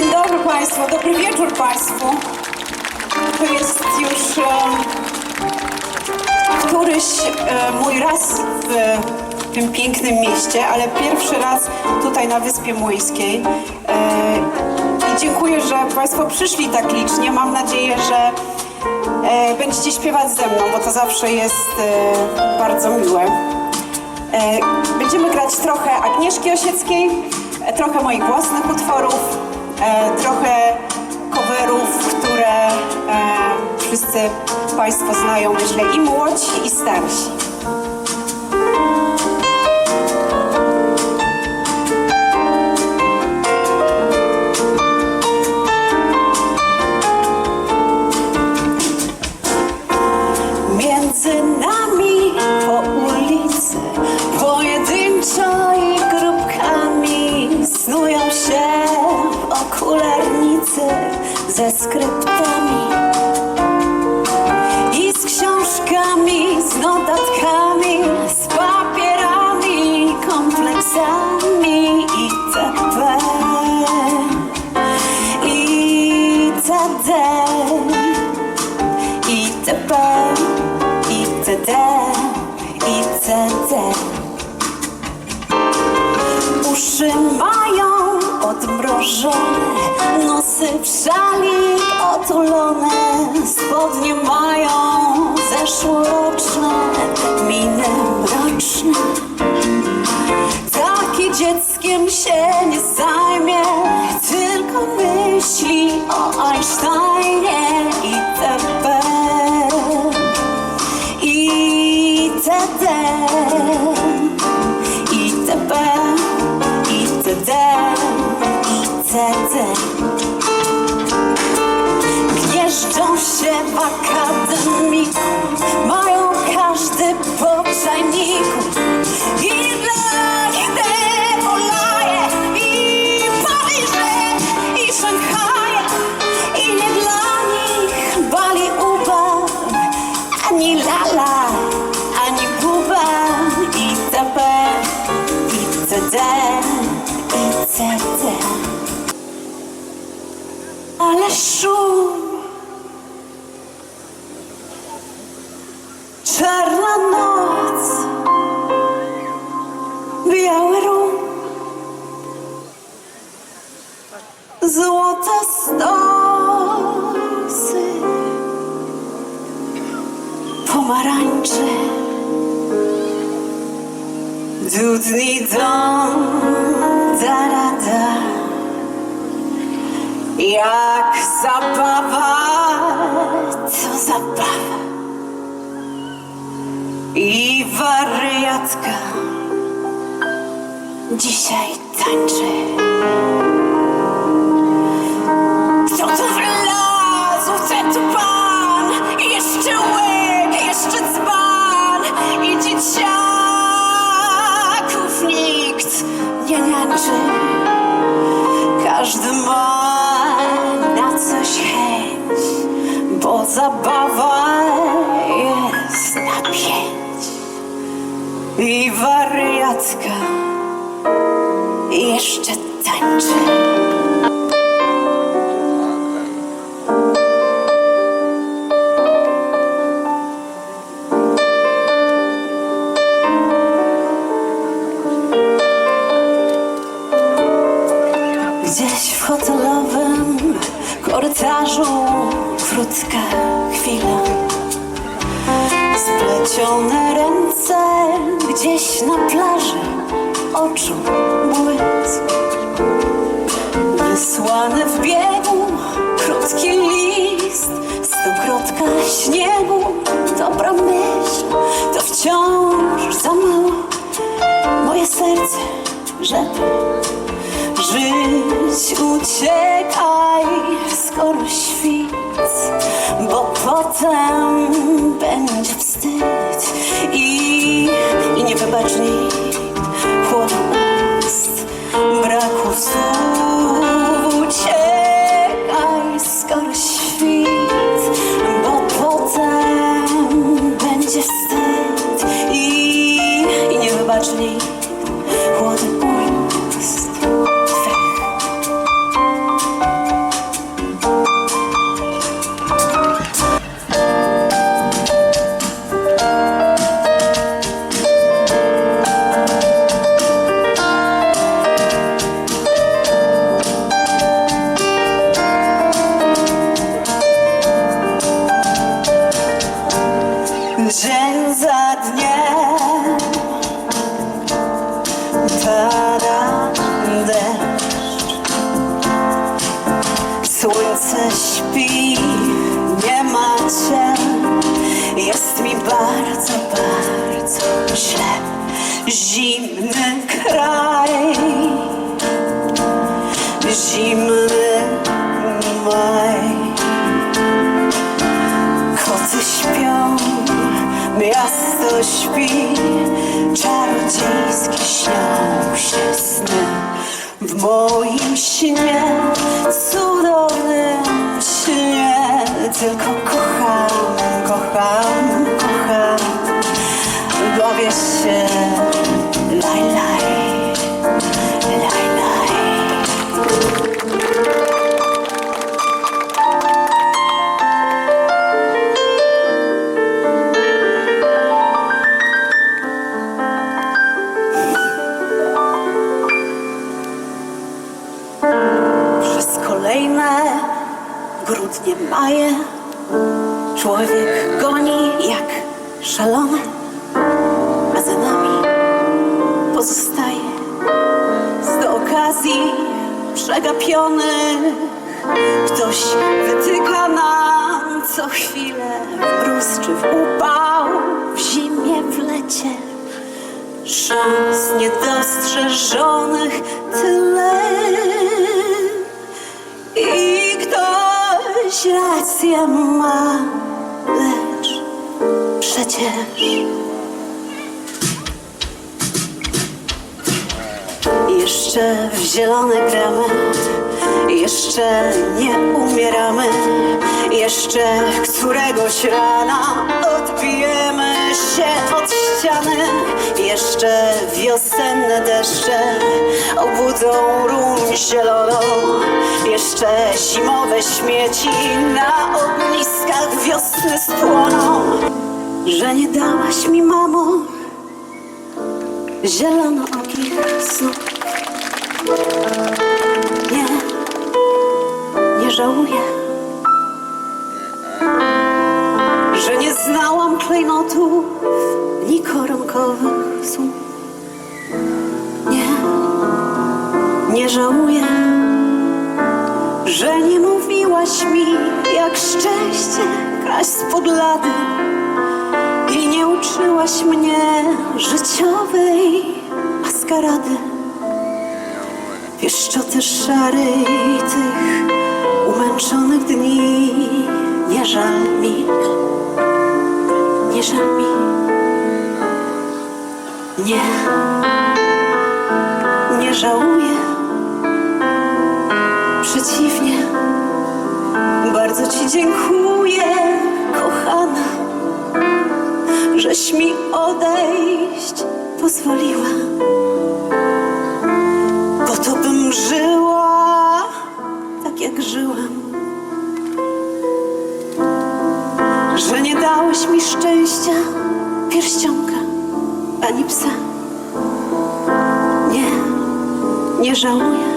Dzień dobry Państwu, dobry wieczór Państwu. To jest już e, któryś e, mój raz w tym pięknym mieście, ale pierwszy raz tutaj na Wyspie Młyńskiej. E, I dziękuję, że Państwo przyszli tak licznie. Mam nadzieję, że będziecie śpiewać ze mną, bo to zawsze jest bardzo miłe. Będziemy grać trochę Agnieszki Osieckiej, trochę moich własnych utworów, trochę coverów, które e, wszyscy Państwo znają, myślę, i młodsi, i starsi. Ze skryptami I z książkami, z notatkami Z papierami, kompleksami itp. itd. itp. itd. itd. Uszy mają odmrożone, nosy w szalik otulone, spodnie mają zeszłoroczne, miny mroczne. Taki dzieckiem się nie zajmie, tylko myśli o Einsteinie itp. itd. itp. itd. itd. Gnieżdżą się w akademiku, mają każdy po czajniku. I dla nich Depolaje, i Paryże, i Szanghaje. I nie dla nich Bali Uba, ani Lala, ani Kuba. Itp. itd. itd. Ale szum Pomarańcze. Dudni dom Da da da Jak zabawa. To zabawa? I wariatka. Dzisiaj tańczy. Kto tu wlazł, ten tu pan, I wariatka jeszcze tańczy. Gdzieś w hotelowym korytarzu krótka chwila. Splecione ręce gdzieś na plaży, oczu błysk. Wysłany w biegu krótki list, stokrotka śniegu, dobra myśl, to wciąż za mało. Moje serce, żeby Żyć uciekaj, potem będzie wstyd i, i nie wybacz nikt chłodu braku słów. Zimny kraj, zimny maj. Koty śpią, miasto śpi, czarodziejskie śnią się sny. W moim śnie, kolejne grudnie, maje człowiek goni jak szalony, a za nami pozostaje z okazji przegapiony. Ktoś wytyka nam co chwilę w mróz czy w upał, w zimie, w lecie szans niedostrzeżonych tyle. I ktoś rację ma, lecz przecież. Jeszcze w zielone gramy, jeszcze nie umieramy, jeszcze któregoś rana odbijemy się od ściany, jeszcze wiosenne deszcze obudzą rum zieloną, jeszcze zimowe śmieci na ogniskach wiosny spłoną, że nie dałaś mi mamo zielonookich snów. Nie, nie żałuję, znałam klejnotów ni koronkowych słów. Nie, nie żałuję, że nie mówiłaś mi, jak szczęście kraść spod lady i nie uczyłaś mnie życiowej maskarady. Pieszczoty szarej tych umęczonych dni nie żal mi, mi, nie, nie żałuję. Przeciwnie, bardzo Ci dziękuję, kochana żeś mi odejść pozwoliła. Ani psa. Nie, nie żałuję.